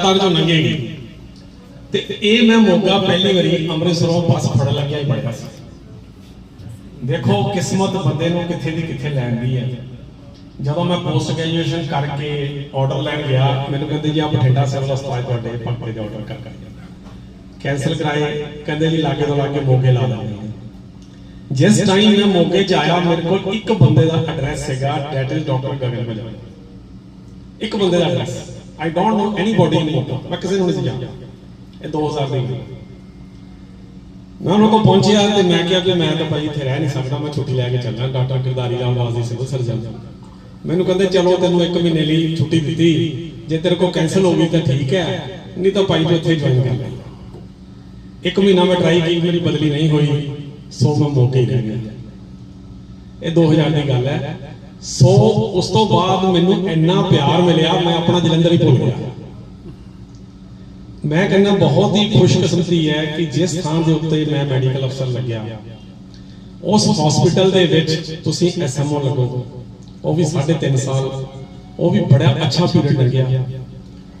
ਤਰਨਤਾਰਨ ਚੋਂ ਲੰਘੇਗੀ ਤੇ ਇਹ ਮੈਂ ਮੋਗਾ ਪਹਿਲੀ ਵਾਰੀ ਅੰਮ੍ਰਿਤਸਰੋਂ ਬੱਸ ਫੜਨ ਲੱਗਿਆ ਹੀ ਪੜਿਆ ਸੀ। ਦੇਖੋ, ਕਿਸਮਤ ਬੰਦੇ ਨੂੰ ਕਿੱਥੇ ਦੀ ਕਿੱਥੇ ਲੈਂਦੀ ਹੈ। ਜਦੋਂ ਮੈਂ ਪੋਸਟ ਗ੍ਰੈਜੂਏਸ਼ਨ ਕਰਕੇ ਆਰਡਰ ਲੈਣ ਗਿਆ, ਮੈਨੂੰ ਕਹਿੰਦੇ ਜੀ ਆ ਬਠਿੰਡਾ ਸਿਵਲ ਹਸਪਤਾਲ ਤੁਹਾਡੇ ਪੰਕਤੇ ਦੇ ਆਰਡਰ ਕਰ ਕਰ ਕੈਨਸਲ ਕਰਾਏ, ਕਹਿੰਦੇ ਜੀ, ਲਾਗੇ ਤੋਂ ਲਾਗੇ ਮੋਗੇ ਲਾ ਦਾਂਗੇ ਜਿਸ ਟਾਈਮ ਮੈਂ ਮੋਗੇ ਚ ਆਇਆ, ਮੇਰੇ ਕੋਲ ਇੱਕ ਬੰਦੇ ਦਾ ਐਡਰੈਸ ਸੀਗਾ ਡੈਟ ਡਾਕਟਰ ਗਗਨ ਮਜਾ ਇੱਕ ਬੰਦੇ ਦਾ address I don't know anybody in ਮੈਂ ਕਿਸੇ ਨੂੰ ਨਹੀਂ ਜਾਣਦਾ। ਇਹ 2000 ਦੀ ਮੈਂ ਉਹਨਾਂ ਕੋਲ ਪਹੁੰਚਿਆ ਤੇ ਮੈਂ ਕਿਹਾ ਕਿ ਮੈਂ ਤਾਂ ਭਾਈ ਇੱਥੇ ਰਹਿ ਨਹੀਂ ਸਕਦਾ, ਮੈਂ ਛੁੱਟੀ ਲੈ ਕੇ ਚੱਲਾਂ ਡਾਕਟਰ ਗਿਰਦਾਰੀ ਰਾਮਦਾਸ ਦੀ ਸਿਵਲ ਸਰਜਨ। ਮੈਨੂੰ ਕਹਿੰਦੇ, ਚਲੋ, ਤੈਨੂੰ 1 ਮਹੀਨੇ ਲਈ ਛੁੱਟੀ ਦਿੱਤੀ। ਜੇ ਤੇਰੇ ਕੋਲ ਕੈਨਸਲ ਹੋ ਗਈ ਤਾਂ ਠੀਕ ਹੈ। ਨਹੀਂ ਤਾਂ ਭਾਈ ਤੂੰ ਇੱਥੇ ਜੁਆਇਨ ਕਰ ਲੈ। ਇੱਕ ਮਹੀਨਾ ਮੈਂ ਟਰਾਈ ਕੀਤੀ, ਮੇਰੀ ਬਦਲੀ ਨਹੀਂ ਹੋਈ। ਸੋ ਮੈਂ ਮੌਕੇ ਹੀ ਰਹਿ ਗਿਆ। ਇਹ 2000 ਦੀ ਗੱਲ ਹੈ। ਸੋ ਉਸ ਤੋਂ ਬਾਅਦ ਮੈਨੂੰ ਇੰਨਾ ਪਿਆਰ ਮਿਲਿਆ, ਮੈਂ ਆਪਣਾ ਜਲੰਧਰ ਹੀ ਭੁੱਲ ਗਿਆ। ਮੈਂ ਕਹਿੰਦਾ ਬਹੁਤ ਹੀ ਖੁਸ਼ਕਿਸਮਤੀ ਹੈ ਕਿ ਜਿਸ ਥਾਂ ਦੇ ਉੱਤੇ ਮੈਂ ਮੈਡੀਕਲ ਅਫਸਰ ਲੱਗਿਆ, ਉਸ ਹਸਪੀਟਲ ਦੇ ਵਿੱਚ ਤੁਸੀਂ ਐਸਐਮਓ ਲੱਗੋ। ਉਹ ਵੀ 3.5 ਸਾਲ, ਉਹ ਵੀ ਬੜਾ ਅੱਛਾ ਪੀਰੀਅਡ ਲੱਗਿਆ।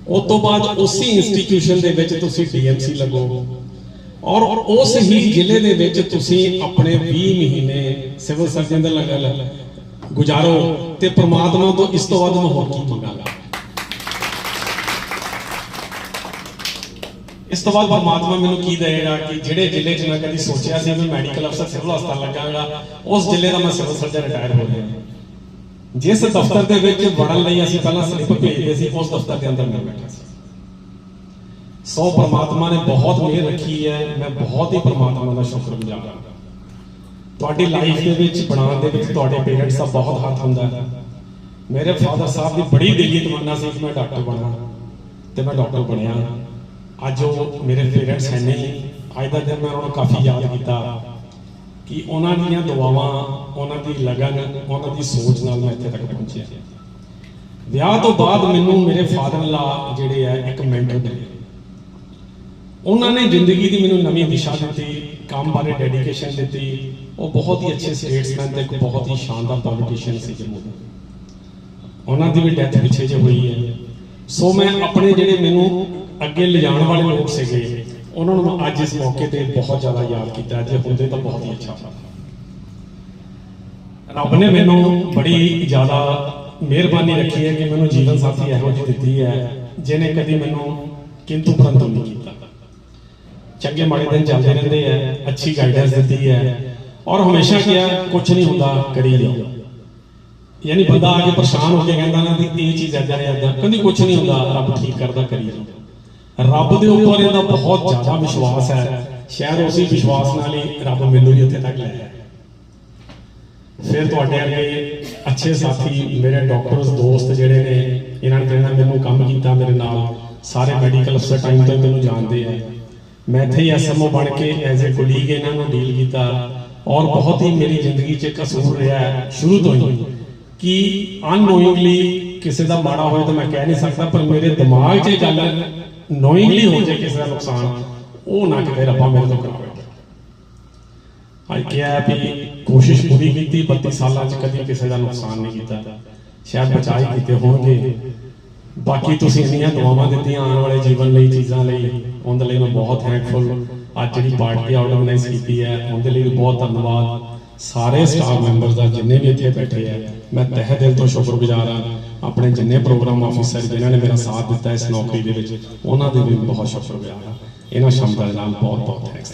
ਉਸ ਤੋਂ ਬਾਅਦ ਉਸੇ ਇੰਸਟੀਟਿਊਸ਼ਨ ਦੇ ਵਿੱਚ ਤੁਸੀਂ ਡੀਐਮਸੀ ਲੱਗੋ ਔਰ ਉਸ ਹੀ ਜ਼ਿਲ੍ਹੇ ਦੇ ਵਿੱਚ ਤੁਸੀਂ ਆਪਣੇ 20 ਮਹੀਨੇ ਸਿਵਲ ਸਰਜਨ ਦਾ ਲਗਾ ਗੁਜ਼ਾਰੋ ਤੇ ਪ੍ਰਮਾਤਮਾ ਤੋਂ ਇਸ ਤੋਂ ਬਾਅਦ ਮੈਂ ਹੋਰ ਕੀ ਮੰਗਾਂਗਾ। ਇਸ ਤੋਂ ਬਾਅਦ ਪਰਮਾਤਮਾ ਮੈਨੂੰ ਕੀ ਦੇਵੇਗਾ ਕਿ ਜਿਹੜੇ ਜ਼ਿਲ੍ਹੇ 'ਚ ਮੈਂ ਕਦੀ ਸੋਚਿਆ ਸੀ ਮੈਂ ਮੈਡੀਕਲ ਅਫਸਰ, ਸਿਵਲ ਹਸਪਤਾਲ ਲੱਗਾਂਗਾ, ਉਸ ਜ਼ਿਲ੍ਹੇ ਦਾ ਮੈਂ ਸਿਵਲ ਸਰਜਨ ਰਿਟਾਇਰ ਹੋ ਗਿਆ। ਜਿਸ ਦਫ਼ਤਰ ਦੇ ਵਿੱਚ ਵੜਨ ਲਈ ਅਸੀਂ ਪਹਿਲਾਂ ਸਲਿੱਪ ਭੇਜਦੇ ਸੀ, ਉਸ ਦਫ਼ਤਰ ਦੇ ਅੰਦਰ ਮੈਂ ਬੈਠਾ ਸੀ। ਸੋ ਪਰਮਾਤਮਾ ਨੇ ਬਹੁਤ ਮਿਹਰ ਰੱਖੀ ਹੈ, ਮੈਂ ਬਹੁਤ ਹੀ ਪਰਮਾਤਮਾ ਦਾ ਸ਼ੁਕਰਗੁਜ਼ਾਰ ਹਾਂ। ਤੁਹਾਡੀ ਲਾਈਫ ਦੇ ਵਿੱਚ, ਬਣਾਉਣ ਦੇ ਵਿੱਚ ਤੁਹਾਡੇ ਪੇਰੈਂਟਸ ਦਾ ਬਹੁਤ ਹੱਥ ਹੁੰਦਾ ਹੈ। ਮੇਰੇ ਫਾਦਰ ਸਾਹਿਬ ਦੀ ਬੜੀ ਦਿਲੀ ਤਮੰਨਾ ਸੀ ਕਿ ਮੈਂ ਡਾਕਟਰ ਬਣਾ ਤੇ ਮੈਂ ਡਾਕਟਰ ਬਣਿਆ। ਅੱਜ ਉਹ ਮੇਰੇ ਪੇਰੈਂਟਸ ਹੈ ਨਹੀਂ। ਅੱਜ ਦਾ ਦਿਨ ਮੈਂ ਉਹਨਾਂ ਨੂੰ ਕਾਫੀ ਯਾਦ ਕੀਤਾ ਕਿ ਉਹਨਾਂ ਦੀਆਂ ਦੁਆਵਾਂ, ਉਹਨਾਂ ਦੀ ਲਗਨ, ਉਹਨਾਂ ਦੀ ਸੋਚ ਨਾਲ ਮੈਂ ਇੱਥੇ ਤੱਕ ਪਹੁੰਚਿਆ। ਵਿਆਹ ਤੋਂ ਬਾਅਦ ਮੈਨੂੰ ਮੇਰੇ ਫਾਦਰ ਲਾ ਜਿਹੜੇ ਆ, ਇੱਕ ਮੈਂਟਰ ਮਿਲੇ। ਉਹਨਾਂ ਨੇ ਜ਼ਿੰਦਗੀ ਦੀ ਮੈਨੂੰ ਨਵੀਂ ਦਿਸ਼ਾ ਦਿੱਤੀ, ਕੰਮ ਬਾਰੇ ਡੈਡੀਕੇਸ਼ਨ ਦਿੱਤੀ। ਉਹ ਬਹੁਤ ਹੀ ਅੱਛੇ ਸਟੇਟਸਮੈਨ ਤੇ ਇੱਕ ਬਹੁਤ ਹੀ ਸ਼ਾਨਦਾਰ ਪੋਲੀਟੀਸ਼ੀਅਨ ਸੀ ਜੰਮੂ ਉਹਨਾਂ ਦੀ ਵੀ ਡੈਥ ਪਿੱਛੇ ਜੇ ਹੋਈ ਹੈ। ਸੋ ਮੈਂ ਆਪਣੇ ਜਿਹੜੇ ਮੈਨੂੰ ਅੱਗੇ ਲਿਜਾਣ ਵਾਲੇ ਲੋਕ ਸੀਗੇ, ਉਹਨਾਂ ਨੂੰ ਮੈਂ ਅੱਜ ਇਸ ਮੌਕੇ ਤੇ ਬਹੁਤ ਜ਼ਿਆਦਾ ਯਾਦ ਕੀਤਾ। ਜੇ ਹੁੰਦੇ ਤਾਂ ਬਹੁਤ ਹੀ ਅੱਛਾ ਰੱਬ ਨੇ ਮੈਨੂੰ ਬੜੀ ਜ਼ਿਆਦਾ ਮਿਹਰਬਾਨੀ ਰੱਖੀ ਹੈ ਕਿ ਮੈਨੂੰ ਜੀਵਨ ਸਾਥੀ ਇਹੋ ਜਿਹੀ ਦਿੱਤੀ ਹੈ, ਜਿਹਨੇ ਕਦੀ ਮੈਨੂੰ ਕਿੰਤੂ ਪਰੰਤੂ ਨਹੀਂ ਕੀਤਾ। ਚੰਗੇ ਮਾੜੇ ਦਿਨ ਚੱਲਦੇ ਰਹਿੰਦੇ ਆ ਅੱਛੀ ਗਾਈਡੈਂਸ ਦਿੱਤੀ ਹੈ ਔਰ ਹਮੇਸ਼ਾ ਕਿਹਾ ਕੁਝ ਨਹੀਂ ਹੁੰਦਾ ਕਰੀ ਜਾਓ ਯਾਨੀ ਬੰਦਾ ਆ ਕੇ ਪਰੇਸ਼ਾਨ ਹੋ ਕੇ ਕਹਿੰਦਾ ਨਾ ਵੀ ਇਹ ਚੀਜ਼ ਐਦਾਂ ਹੈ ਐਦਾਂ ਕਹਿੰਦੀ ਕੁਝ ਨਹੀਂ ਹੁੰਦਾ, ਰੱਬ ਠੀਕ ਕਰਦਾ, ਕਰੀ ਜਾਓ। ਰੱਬ ਦੇ ਉੱਪਰ ਇਹਦਾ ਬਹੁਤ ਜ਼ਿਆਦਾ ਵਿਸ਼ਵਾਸ ਹੈ। ਸ਼ਾਇਦ ਉਸੇ ਵਿਸ਼ਵਾਸ ਨਾਲ ਹੀ ਰੱਬ ਮੈਨੂੰ ਵੀ ਉੱਥੇ ਤੱਕ ਲੈ ਫਿਰ ਤੁਹਾਡੇ ਅੱਗੇ ਅੱਛੇ ਸਾਥੀ, ਮੇਰੇ ਡਾਕਟਰਸ ਦੋਸਤ ਜਿਹੜੇ ਨੇ, ਇਹਨਾਂ ਨੇ ਜਿਹੜਾ ਮੈਨੂੰ ਕੰਮ ਕੀਤਾ ਮੇਰੇ ਨਾਲ। ਸਾਰੇ ਮੈਡੀਕਲ ਅਫਸਰ ਟਾਈਮ ਤੋਂ ਮੈਨੂੰ ਜਾਣਦੇ ਆ। ਮੈਂ ਇੱਥੇ ਹੀ ਐਸਐਮਓ ਬਣ ਕੇ ਐਜ਼ ਅ ਕੋਲੀਗ ਇਹਨਾਂ ਨੂੰ ਡੀਲ ਕੀਤਾ। ਔਰ ਬਹੁਤ ਹੀ ਮੇਰੀ ਜ਼ਿੰਦਗੀ 'ਚ ਕਸੂਰ ਰਿਹਾ ਹੈ, ਸ਼ੁਰੂ ਤੋਂ ਹੀ। ਕਿ ਅਨਨੋਇੰਗਲੀ ਕਿਸੇ ਦਾ ਮਾੜਾ ਹੋਏ ਤਾਂ ਮੈਂ ਕਹਿ ਨਹੀਂ ਸਕਦਾ, ਪਰ ਮੇਰੇ ਦਿਮਾਗ 'ਚ ਇਹ ਗੱਲ ਨੋਇੰਗਲੀ ਹੋ ਜਾਏ ਕਿਸੇ ਦਾ ਨੁਕਸਾਨ, ਉਹ ਨਾ ਕਿਤੇ ਰੱਬਾ ਮੇਰੇ ਤੋਂ ਕਰਾਵੇ। ਅੱਜ ਕਿਹਾ ਵੀ ਕੋਸ਼ਿਸ਼ ਪੂਰੀ ਕੀਤੀ 32 ਸਾਲਾਂ 'ਚ ਕਦੀ ਕਿਸੇ ਦਾ ਨੁਕਸਾਨ ਨਹੀਂ ਕੀਤਾ। ਸ਼ਾਇਦ ਬਚਾਈ ਕੀਤੇ ਹੋਣਗੇ। ਬਾਕੀ ਤੁਸੀਂ ਇੰਨੀਆਂ ਦੁਆਵਾਂ ਦਿੱਤੀਆਂ ਆਉਣ ਵਾਲੇ ਜੀਵਨ ਲਈ, ਚੀਜ਼ਾਂ ਲਈ, ਉਹਦੇ ਲਈ ਮੈਂ ਬਹੁਤ ਥੈਂਕਫੁਲ ਅੱਜ ਜਿਹੜੀ ਪਾਰਟੀ ਆਰਗੇਨਾਈਜ਼ ਕੀਤੀ ਹੈ, ਉਹਦੇ ਲਈ ਵੀ ਬਹੁਤ ਧੰਨਵਾਦ। ਸਾਰੇ ਸਟਾਫ ਮੈਂਬਰਸ ਦਾ, ਜਿੰਨੇ ਵੀ ਇੱਥੇ ਬੈਠੇ ਆ, ਮੈਂ ਤਹਿ ਦਿਲ ਤੋਂ ਸ਼ੁਕਰਗੁਜ਼ਾਰ ਹਾਂ। ਆਪਣੇ ਜਿੰਨੇ ਪ੍ਰੋਗਰਾਮ ਆਫੀਸਰ ਜਿਨ੍ਹਾਂ ਨੇ ਮੇਰਾ ਸਾਥ ਦਿੱਤਾ ਇਸ ਨੌਕਰੀ ਦੇ ਵਿੱਚ, ਉਹਨਾਂ ਦੇ ਵੀ ਬਹੁਤ ਸ਼ੁਕਰਗੁਜ਼ਾਰ ਹਾਂ। ਇਹਨਾਂ ਸ਼ਬਦਾਂ ਦੇ ਨਾਲ ਬਹੁਤ ਬਹੁਤ ਥੈਂਕਸ